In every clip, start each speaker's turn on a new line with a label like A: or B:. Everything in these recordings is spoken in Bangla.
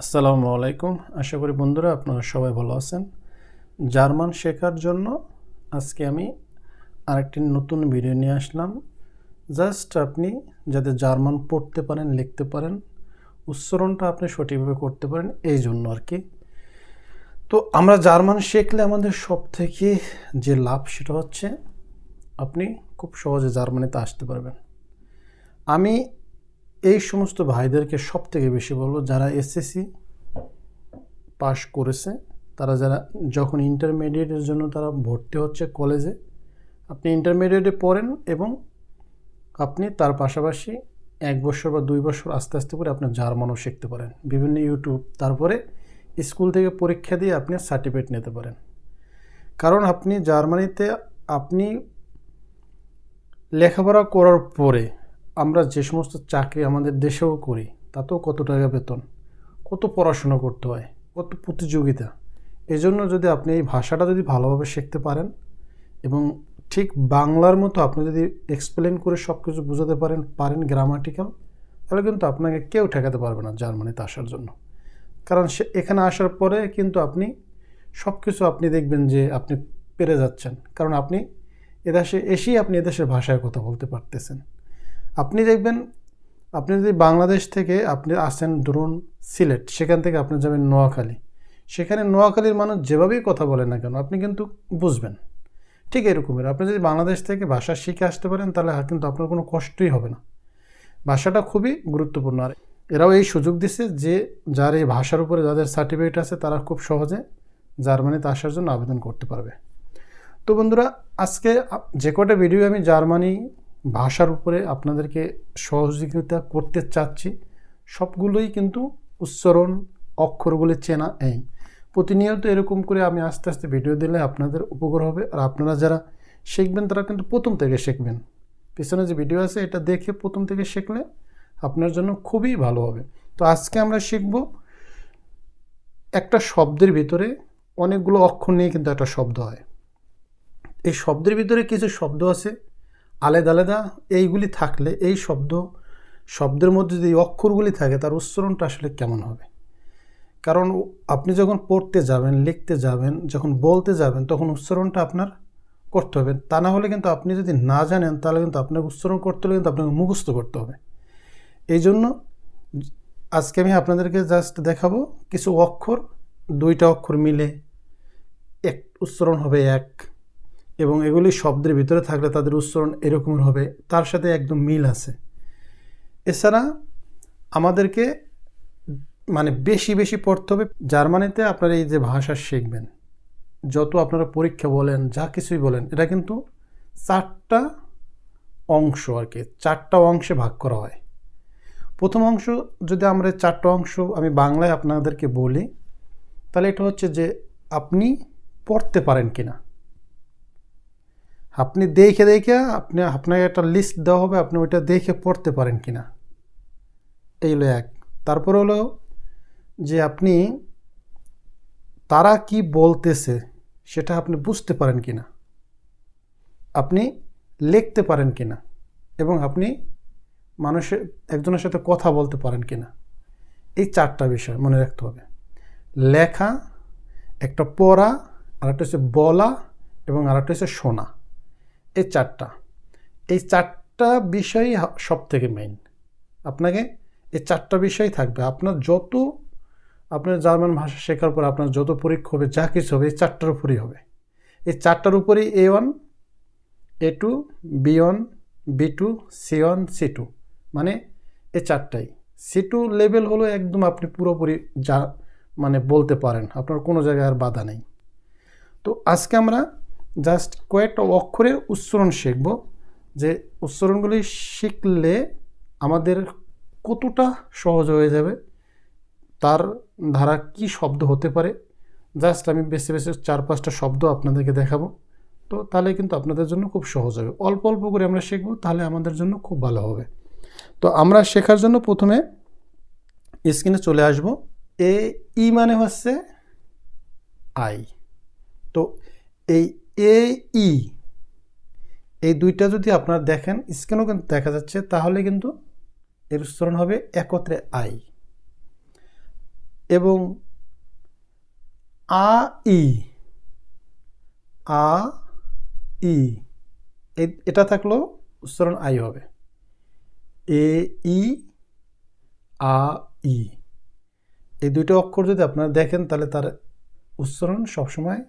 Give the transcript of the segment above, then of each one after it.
A: আসসালামু আলাইকুম। আশা করি বন্ধুরা আপনারা সবাই ভালো আছেন। জার্মান শেখার জন্য আজকে আমি আরেকটি নতুন ভিডিও নিয়ে আসলাম। জাস্ট আপনি যাতে জার্মান পড়তে পারেন, লিখতে পারেন, উচ্চারণটা আপনি সঠিকভাবে করতে পারেন, এই জন্য আর কি। তো আমরা জার্মান শিখলে আমাদের সব থেকে যে লাভ সেটা হচ্ছে আপনি খুব সহজে জার্মানিতে আসতে পারবেন। আমি এই সমস্ত ভাইদেরকে সব থেকে বেশি বলব, যারা এসএসসি পাশ করেছে, তারা যারা যখন ইন্টারমিডিয়েটের জন্য তারা ভর্তি হচ্ছে কলেজে আপনি ইন্টারমিডিয়েটে পড়েন এবং আপনি তার পাশাপাশি এক বছর বা দুই বছর আস্তে আস্তে করে আপনার জার্মানও শিখতে পারেন। বিভিন্ন ইউটিউব তারপরে স্কুল থেকে পরীক্ষা দিয়ে আপনি সার্টিফিকেট নিতে পারেন। কারণ আপনি জার্মানিতে, আপনি লেখাপড়া করার পরে আমরা যে সমস্ত চাকরি আমাদের দেশেও করি, তাতেও কত টাকা বেতন, কত পড়াশোনা করতে হয়, কত প্রতিযোগিতা। এই জন্য যদি আপনি এই ভাষাটা যদি ভালোভাবে শিখতে পারেন এবং ঠিক বাংলার মতো আপনি যদি এক্সপ্লেন করে সব কিছু বোঝাতে পারেন পারেন গ্রামাটিক্যাল তাহলে কিন্তু আপনাকে কেউ ঠেকাতে পারবে না জার্মানিতে আসার জন্য। কারণ সে এখানে আসার পরে কিন্তু আপনি সব কিছু আপনি দেখবেন যে আপনি পেরে যাচ্ছেন। কারণ আপনি এদেশে এসেই আপনি এদেশের ভাষায় কথা বলতে পারতেছেন। আপনি দেখবেন, আপনি যদি বাংলাদেশ থেকে আপনি আসেন ধরুন সিলেট, সেখান থেকে আপনি যাবেন নোয়াখালী। সেখানে নোয়াখালীর মানুষ যেভাবেই কথা বলে না কেন, আপনি কিন্তু বুঝবেন। ঠিক এরকমের, আপনি যদি বাংলাদেশ থেকে ভাষা শিখে আসতে পারেন, তাহলে কিন্তু আপনার কোনো কষ্টই হবে না। ভাষাটা খুবই গুরুত্বপূর্ণ। আর এরাও এই সুযোগ দিছে যে, যার এই ভাষার উপরে যাদের সার্টিফিকেট আছে, তারা খুব সহজে জার্মানিতে আসার জন্য আবেদন করতে পারবে। তো বন্ধুরা, আজকে যে কটা ভিডিও আমি জার্মানি ভাষার উপরে আপনাদেরকে সহযোগিতা করতে চাচ্ছি। সবগুলোই কিন্তু উচ্চারণ অক্ষরগুলি চেনা এই। প্রতিনিয়ত এরকম করে আমি আস্তে আস্তে ভিডিও দিলে আপনাদের উপকার হবে। আর আপনারা যারা শিখবেন, তারা কিন্তু প্রথম থেকে শিখবেন। পিছনে যে ভিডিও আছে, এটা দেখে প্রথম থেকে শিখলে আপনার জন্য খুবই ভালো হবে। তো আজকে আমরা শিখব একটা শব্দের ভিতরে অনেকগুলো অক্ষর নিয়ে কিন্তু একটা শব্দ হয়। এই শব্দের ভিতরে কিছু শব্দ আছে। আলাদা আলাদা এইগুলি থাকলে, এই শব্দ, শব্দের মধ্যে যদি অক্ষরগুলি থাকে, তার উচ্চারণটা আসলে কেমন হবে? কারণ আপনি যখন পড়তে যাবেন, লিখতে যাবেন, যখন বলতে যাবেন, তখন উচ্চারণটা আপনার করতে হবে। তা না হলে কিন্তু আপনি যদি না জানেন, তাহলে কিন্তু আপনাকে উচ্চারণ করতে হলে কিন্তু আপনাকে মুখস্থ করতে হবে। এই জন্য আজকে আমি আপনাদেরকে জাস্ট দেখাবো কিছু অক্ষর, দুইটা অক্ষর মিলে এক, উচ্চারণ হবে এক। এবং এগুলি শব্দের ভিতরে থাকলে তাদের উচ্চারণ এরকমের হবে। তার সাথে একদম মিল আছে। এছাড়া আমাদেরকে মানে বেশি বেশি পড়তে হবে। জার্মানিতে আপনারা এই যে ভাষা শিখবেন, যত আপনারা পরীক্ষা বলেন, যা কিছুই বলেন, এটা কিন্তু চারটা অংশ আর কি, চারটা অংশে ভাগ করা হয়। প্রথম অংশ যদি আমরা চারটা অংশ আমি বাংলায় আপনাদেরকে বলি, তাহলে এটা হচ্ছে যে আপনি পড়তে পারেন কিনা। আপনি দেখে দেখে আপনি, আপনাকে একটা লিস্ট দেওয়া হবে, আপনি ওইটা দেখে পড়তে পারেন কিনা। এই হলো এক। তারপর হলো যে আপনি তারা কি বলতেছে সেটা আপনি বুঝতে পারেন কি না আপনি লিখতে পারেন কি না এবং আপনি মানুষের একজনের সাথে কথা বলতে পারেন কি না এই চারটা বিষয় মনে রাখতে হবে। লেখা, একটা পড়া আর একটা হচ্ছে বলা এবং আর একটা হচ্ছে শোনা। এই চারটা। এই চারটা বিষয়ই সব থেকে মেইন আপনাকে এই চারটা বিষয় থাকবে। আপনার যত, আপনার জার্মান ভাষা শেখার পর আপনার যত পরীক্ষা হবে, যা কিছু হবে, এই চারটার উপরই হবে। এই চারটার উপরেই A one A two B one B two C one C two মানে এ চারটাই। সি টু লেভেল হলো একদম আপনি পুরোপুরি যা মানে বলতে পারেন। আপনার কোনো জায়গায় আর বাধা নেই। তো আজকে আমরা জাস্ট কয়েকটা অক্ষরের উচ্চারণ শিখব, যে উচ্চারণগুলি শিখলে আমাদের কতটা সহজ হয়ে যাবে, তার ধারা কি শব্দ হতে পারে। জাস্ট আমি বেশি বেশি চার পাঁচটা শব্দ আপনাদেরকে দেখাবো। তো তাহলে কিন্তু আপনাদের জন্য খুব সহজ হবে। অল্প অল্প করে আমরা শিখব, তাহলে আমাদের জন্য খুব ভালো হবে। তো আমরা শেখার জন্য প্রথমে স্ক্রিনে চলে আসব। এ, ই মানে হচ্ছে আই। তো এই এ ই এই দুইটা যদি আপনারা দেখেন স্ক্রিনও কিন্তু দেখা যাচ্ছে, তাহলে কিন্তু এর উচ্চারণ হবে একত্রে আই। এবং আ, ই। আ, ই। এটা থাকলেও উচ্চারণ আই হবে। এ, ই, আ, ই। এই দুইটা অক্ষর যদি আপনারা দেখেন, তাহলে তার উচ্চারণ সবসময়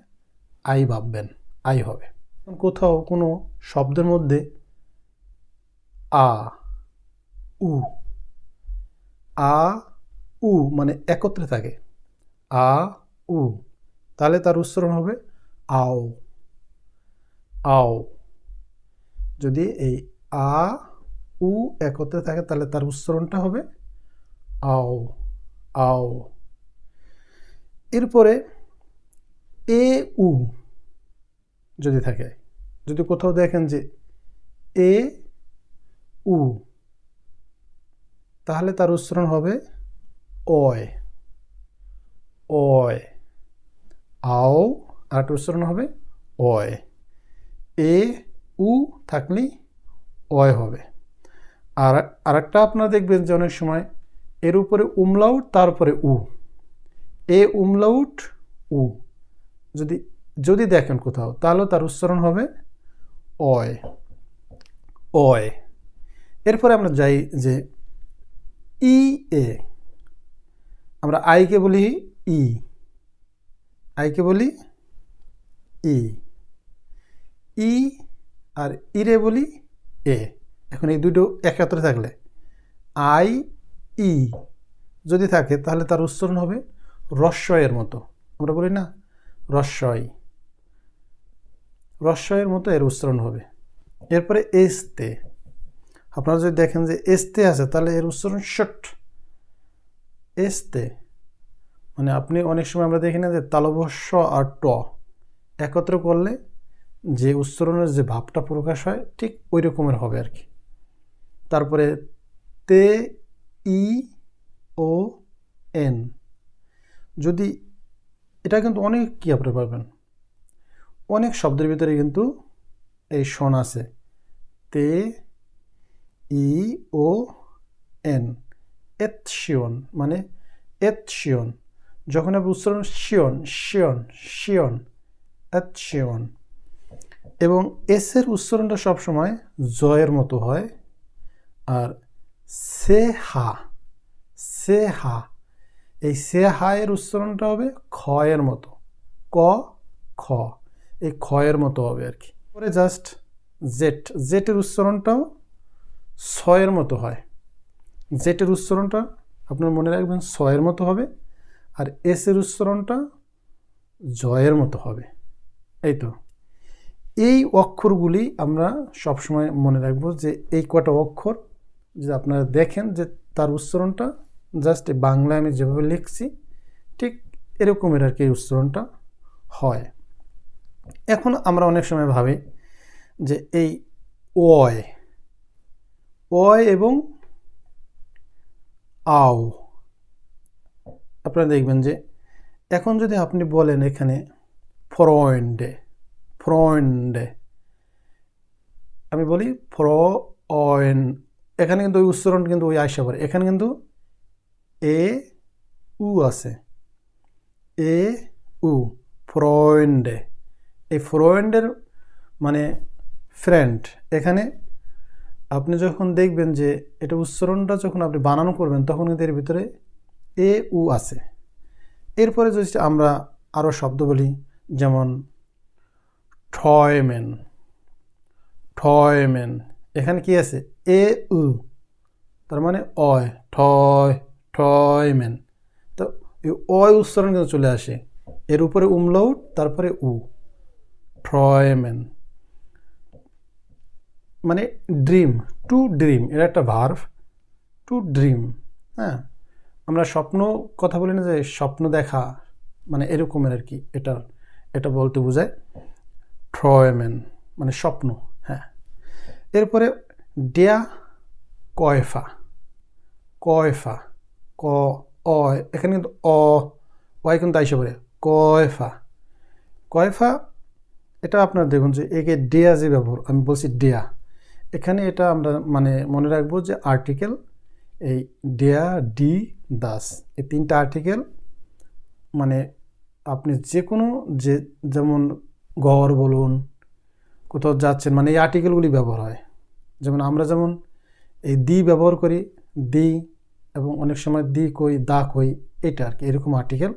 A: আই ভাববেন। আই হবে। কোথাও কোনো শব্দের মধ্যে আ, উ। আ, উ মানে একত্রে থাকে। আ, উ। তাহলে তার উচ্চারণ হবে আও। আও। যদি এই আ, উ একত্রে থাকে তাহলে তার উচ্চারণটা হবে আও আও। এরপরে এ, উ। যদি থাকে। যদি কোথাও দেখেন যে এ, উ, তাহলে তার উচ্চারণ হবে অয়। অয়। আও আর উচ্চারণ হবে অয়। এ, উ থাকলেই অয় হবে। আর আরেকটা আপনারা দেখবেন যে অনেক সময় এর উপরে উমলাউট তারপরে উ। এ উমলাউট উ। যদি যদি দেখেন কোথাও, তাহলে তার উচ্চারণ হবে অয়। অয়। এরপরে আমরা যাই যে ই এ। আমরা আইকে বলি ই। আইকে বলি ই। ই আর ইরে বলি এ। এখন এই দুটো একত্রে থাকলে। আই, ই যদি থাকে, তাহলে তার উচ্চারণ হবে রস্বয়ের মতো। আমরা বলি না রস্বই রস্বয়ের মতো এর উচ্চারণ হবে। এরপরে এস্তে। আপনারা যদি দেখেন যে এস্তে আছে, তাহলে এর উচ্চারণ শট এস্তে। মানে আপনি অনেক সময় আমরা দেখি না যে তালবস্য আর ট একত্র করলে যে উচ্চারণের যে ভাবটা প্রকাশ হয়, ঠিক ওই রকমের হবে আর কি। তারপরে তে, ই, ও, এন। যদি, এটা কিন্তু অনেক কি আপনি পাবেন অনেক শব্দের ভিতরে কিন্তু এই শন আছে। তে, ই, ও, এন। এত শিওন মানে এত শিওন যখন আপনি উচ্চারণ শিওন শিওন শিওন এত শিওন এবং এসের উচ্চারণটা সবসময় জয়ের মতো হয়। আর সে হা সে হা এই সে হা এর উচ্চারণটা হবে খয়ের মতো। ক, খ। এই খয়ের মতো হবে আর কি। পরে জাস্ট জেট জেটের উচ্চারণটাও ছয়ের মতো হয়। জেটের উচ্চারণটা আপনার মনে রাখবেন ছয়ের মতো হবে আর এসের উচ্চারণটা জয়ের মতো হবে। এই তো। এই অক্ষরগুলি আমরা সবসময় মনে রাখব যে এই কটা অক্ষর যে আপনারা দেখেন যে তার উচ্চারণটা জাস্ট বাংলায় আমি যেভাবে লিখছি, ঠিক এরকমের আর কি উচ্চারণটা হয়। এখন আমরা অনেক সময় ভাবি যে এই অয় অয় এবং আও। আপনারা দেখবেন যে এখন যদি আপনি বলেন এখানে ফ্রয়েন্ডে ফ্রয়েন্ডে, আমি বলি ফ্র এখানে কিন্তু ওই উচ্চারণ কিন্তু ওই আসা পারে এখানে কিন্তু এ উ আছে। এ উ, ফ্রয়েন্ডে। এই ফ্রয়েন্ডের মানে ফ্রেন্ড এখানে আপনি যখন দেখবেন যে এটা উচ্চারণটা যখন আপনি বানানো করবেন, তখন কিন্তু এর ভিতরে এ, উ আছে। এরপরে যদি আমরা আরও শব্দ বলি, যেমন ঠয়মেন ঠয়মেন এখানে কি আছে? এ, উ, তার মানে অয়, ঠয় ঠয়মেন তো এই অয় উচ্চারণ কিন্তু চলে আসে। এর উপরে উমলাউট তারপরে উ। ট্রয়মেন মানে ড্রিম টু ড্রিম এটা একটা ভার্ভ টু ড্রিম হ্যাঁ? আমরা স্বপ্ন কথা বলি না যে স্বপ্ন দেখা মানে এরকমের আর কি, এটা এটা বলতে বোঝায় ট্রয়মেন মানে স্বপ্ন হ্যাঁ? এরপরে ডেয়া কয়ফা কয়ফা, ক, অ, এখানে কিন্তু অ ওয়াই কিন্তু আইসে পড়ে, কয়ফা কয়ফা এটা আপনার দেখুন যে একে ডেয়া যে ব্যবহার, আমি বলছি ডেয়া এখানে এটা আমরা মানে মনে রাখব যে আর্টিকেল এই ডেয়া ডি, দাস, এই তিনটা আর্টিকেল মানে আপনি যে কোনো যে যেমন ঘর বলুন, কোথাও যাচ্ছেন মানে এই আর্টিকেলগুলি ব্যবহার হয়। যেমন আমরা যেমন এই দি ব্যবহার করি, দি এবং অনেক সময় দি কই, দা কই, এটা আর কি, এরকম আর্টিকেল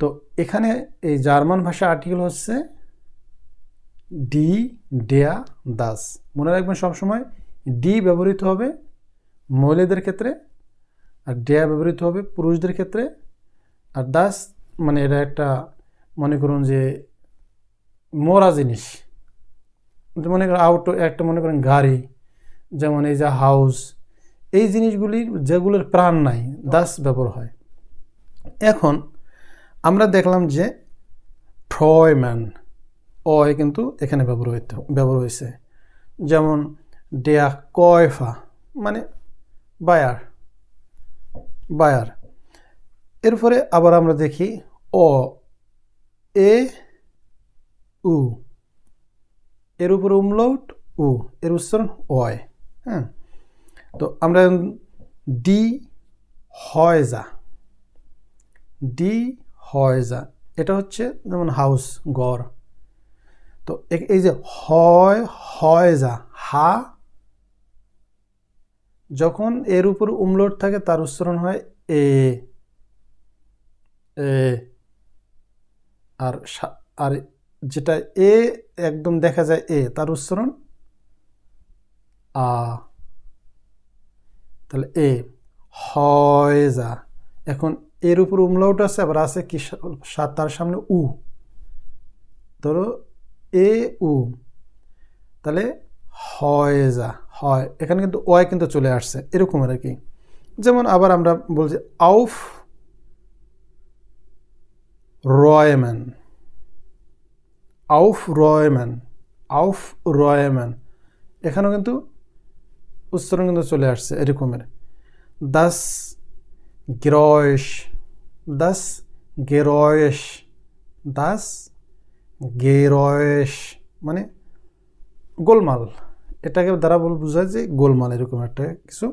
A: তো এখানে এই জার্মান ভাষা আর্টিকেল হচ্ছে ডি ডেয়া দাস। মনে রাখবেন সবসময় ডি ব্যবহৃত হবে মহিলাদের ক্ষেত্রে, আর ডেয়া ব্যবহৃত হবে পুরুষদের ক্ষেত্রে। আর দাস মানে এটা একটা, মনে করুন যে মরা জিনিস। মনে করেন আউটো একটা মনে করেন গাড়ি, যেমন এই যে হাউস এই জিনিসগুলির যেগুলোর প্রাণ নাই, দাস ব্যবহার হয়। এখন আমরা দেখলাম যে ফ্রয়ম্যান অয় কিন্তু এখানে ব্যবহার হইতে ব্যবহার হয়েছে যেমন ডেয়া কয়ফা মানে বায়ার বায়ার এরপরে আবার আমরা দেখি, অ এ উ এর উপরে উমলৌট, উ এর উচ্চারণ অয় হ্যাঁ? তো আমরা ডি হয় যা ডি হয় যা এটা হচ্ছে যেমন হাউস গড় তো এই যে হয় হয় যা, হা, যখন এর উপর উমলোট থাকে, তার উচ্চারণ হয় এ এ, আর আর যেটা এ একদম দেখা যায় এ, তার উচ্চারণ আ। তাহলে এ, হয় যা। এখন এর উপর উমলাউট আছে, আবার আছে কি তার সামনে উ। ধরো এ উ। তাহলে হয়জা হয়। এখানে কিন্তু ওয় কিন্তু চলে আসছে, এরকম আর কি যেমন আবার আমরা বলছি আউফ রয়ম্যান। আউফ রয়ম্যান আউফ রয়ম্যান। এখানেও কিন্তু উচ্চারণ কিন্তু চলে আসছে, এরকমের। দাস গ্রয়েশ, দাস গেরয়েশ, দাস গেরয়েশ মানে গোলমাল। এটাকে দ্বারা বল বোঝায় যে গোলমাল এরকম একটা কিছু।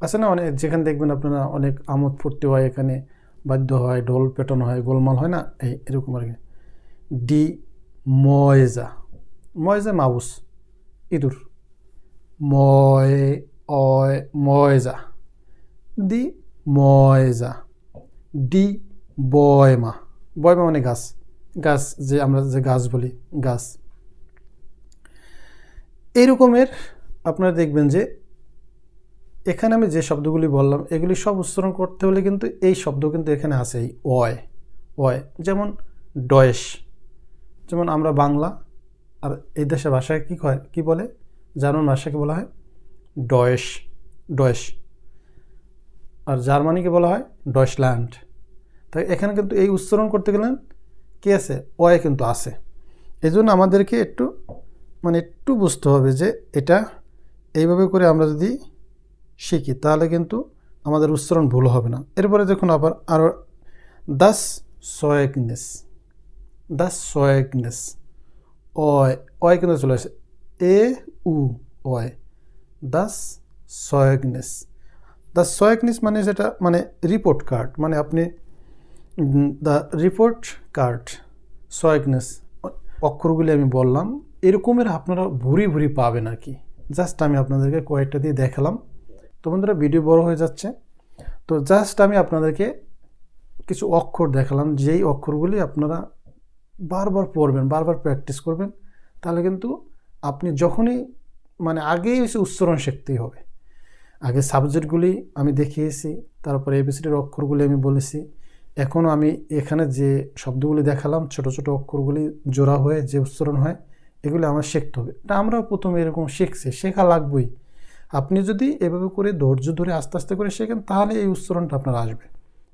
A: আছে না? অনেক যেখানে দেখবেন আপনারা অনেক আমোদ ফুর্তি হয়, এখানে বাদ্য হয়, ঢোল পেটানো হয়, গোলমাল হয় না? এই এরকম আর কি। ডি ময়জা। ময়জা মাবুস ইঁদুর। ময়, অয়, ময়জা। দি ময়জা। ডি বয়মা। বয়মা মানে গাছ। গাছ, যে আমরা যে গাছ বলি, গাছ। এইরকমের আপনারা দেখবেন যে এখানে আমি যে শব্দগুলি বললাম, এগুলি সব উচ্চারণ করতে হলে কিন্তু এই শব্দ কিন্তু এখানে আছে এই অয় অয় যেমন ডয়েশ। যেমন আমরা বাংলা আর এই দেশের ভাষায় কী হয় কী বলে? জার্মান ভাষাকে বলা হয় ডয়েশ ডয়েশ। আর জার্মানিকে বলা হয় ডয়েশল্যান্ড। তাই এখানে কিন্তু এই উচ্চারণ করতে গেলেন কি আছে? অয় কিন্তু আছে। এই জন্য আমাদেরকে একটু মানে একটু বুঝতে হবে যে এটা এইভাবে করে আমরা যদি শিখি, তাহলে কিন্তু আমাদের উচ্চারণ ভুল হবে না। এরপরে দেখুন আবার আরও দাস সয়েকনেস দাস সয়েকনেস অয় অয় কিন্তু চলে আসে। এ উ অয় দাস সয়েকনেস দ্য সয়েকনেস মানে যেটা মানে রিপোর্ট কার্ড মানে আপনি দ্য রিপোর্ট কার্ড সয়েকনেস অক্ষরগুলি আমি বললাম। এরকমের আপনারা ভুরি ভুরি পাবেন আর কি। জাস্ট আমি আপনাদেরকে কয়েকটা দিয়ে দেখালাম। তো বন্ধুরা ভিডিও বড় হয়ে যাচ্ছে। তো জাস্ট আমি আপনাদেরকে কিছু অক্ষর দেখালাম। যেই অক্ষরগুলি আপনারা বারবার পড়বেন, বারবার প্র্যাকটিস করবেন, তাহলে কিন্তু আপনি যখনই মানে আগেই এসে উচ্চারণ শিখতেই হবে। আগে সাবজেক্টগুলি আমি দেখিয়েছি, তারপরে এবিসিডির অক্ষরগুলি আমি বলেছি। এখনও আমি এখানে যে শব্দগুলি দেখালাম, ছোট ছোট অক্ষরগুলি জোড়া হয়ে যে উচ্চারণ হয়, এগুলি আমার শিখতে হবে। এটা আমরাও প্রথমে এরকম শিখছি, শেখা লাগবেই। আপনি যদি এভাবে করে ধৈর্য ধরে আস্তে আস্তে করে শেখেন, তাহলে এই উচ্চারণটা আপনার আসবে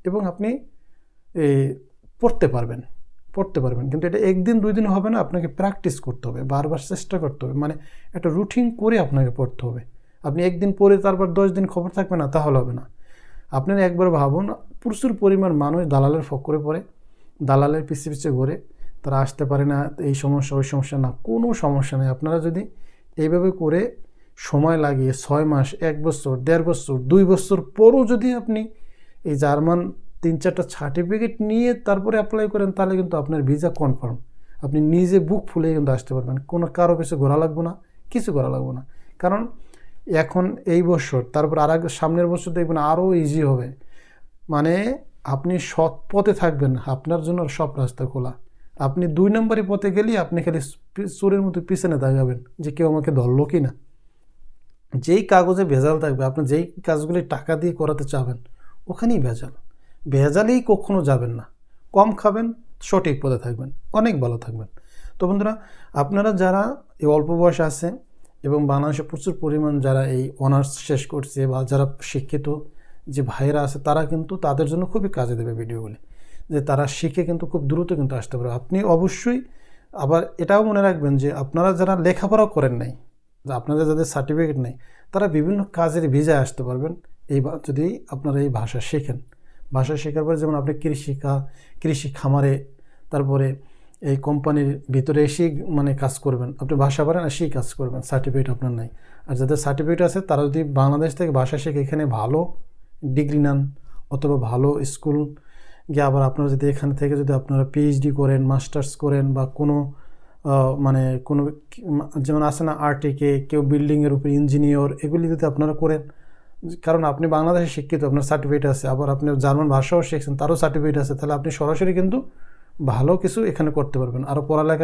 A: এবং আপনি এই পড়তে পারবেন পড়তে পারবেন। কিন্তু এটা একদিন, দুই দিন হবে না, আপনাকে প্র্যাকটিস করতে হবে, বারবার চেষ্টা করতে হবে। মানে একটা রুটিন করে আপনাকে পড়তে হবে। আপনি একদিন পরে তারপর দশ দিন খবর থাকবে না, তাহলে হবে না। আপনারা একবার ভাবুন প্রচুর পরিমাণ মানুষ দালালের ফক্করে পড়ে, দালালের পিছিয়ে পিছিয়ে ঘোরে, তারা আসতে পারে না, এই সমস্যা, ওই সমস্যা না, কোনো সমস্যা নেই। আপনারা যদি এইভাবে করে সময় লাগিয়ে ছয় মাস, এক বছর, দেড় বছর, দুই বছর পরও যদি আপনি এই জার্মান তিন চারটা সার্টিফিকেট নিয়ে তারপরে অ্যাপ্লাই করেন, তাহলে কিন্তু আপনার ভিসা কনফার্ম আপনি নিজে বুক ফুলে কিন্তু আসতে পারবেন। কোনো কারও পিছু ঘোরা লাগবে না, কিছু করা লাগবে না। কারণ এখন এই বছর, তারপর আর সামনের বছর দেখবেন আরও ইজি হবে। মানে আপনি সৎ পথে থাকবেন, আপনার জন্য সব রাস্তা খোলা। আপনি দুই নম্বরই পথে গেলেই আপনি খালি চোরের মতো পিছনে দাগাবেন যে কেউ আমাকে ধরলো কি না যেই কাগজে ভেজাল থাকবে, আপনি যেই কাজগুলি টাকা দিয়ে করাতে চাবেন, ওখানেই ভেজাল। ভেজালেই কখনো যাবেন না। কম খাবেন, সঠিক পথে থাকবেন, অনেক ভালো থাকবেন। তো বন্ধুরা, আপনারা যারা এই অল্প বয়স আছে এবং বাংলাদেশে প্রচুর পরিমাণ যারা এই অনার্স শেষ করছে বা যারা শিক্ষিত যে ভাইয়েরা আছে, তারা কিন্তু তাদের জন্য খুবই কাজে দেবে ভিডিওগুলি। যে তারা শিখে কিন্তু খুব দ্রুত কিন্তু আসতে পারে আপনি অবশ্যই আবার এটাও মনে রাখবেন যে আপনারা যারা লেখাপড়া করেন নাই আপনাদের যাদের সার্টিফিকেট নেই, তারা বিভিন্ন কাজের ভিজায় আসতে পারবেন। এই যদি আপনারা এই ভাষা শেখেন। ভাষা শেখার পরে যেমন আপনি কৃষি কা- কৃষি খামারে, তারপরে এই কোম্পানির ভিতরে এসেই মানে কাজ করবেন। আপনি ভাষা পারেন, এসেই কাজ করবেন। সার্টিফিকেট আপনার নাই। আর যাদের সার্টিফিকেট আছে, তারা যদি বাংলাদেশ থেকে ভাষা শেখে, এখানে ভালো ডিগ্রি নেন অথবা ভালো স্কুল গিয়ে আবার আপনারা যদি এখান থেকে যদি আপনারা পিএইচডি করেন মাস্টার্স করেন বা কোনো মানে কোনো যেমন আছে না আর্টিকে কেউ বিল্ডিংয়ের উপর ইঞ্জিনিয়র এগুলি যদি আপনারা করেন, কারণ আপনি বাংলাদেশে শিক্ষিত, আপনার সার্টিফিকেট আছে, আবার আপনি জার্মান ভাষাও শিখছেন, তারও সার্টিফিকেট আছে, তাহলে আপনি সরাসরি কিন্তু ভালো কিছু এখানে করতে পারবেন। আরও পড়ালেখা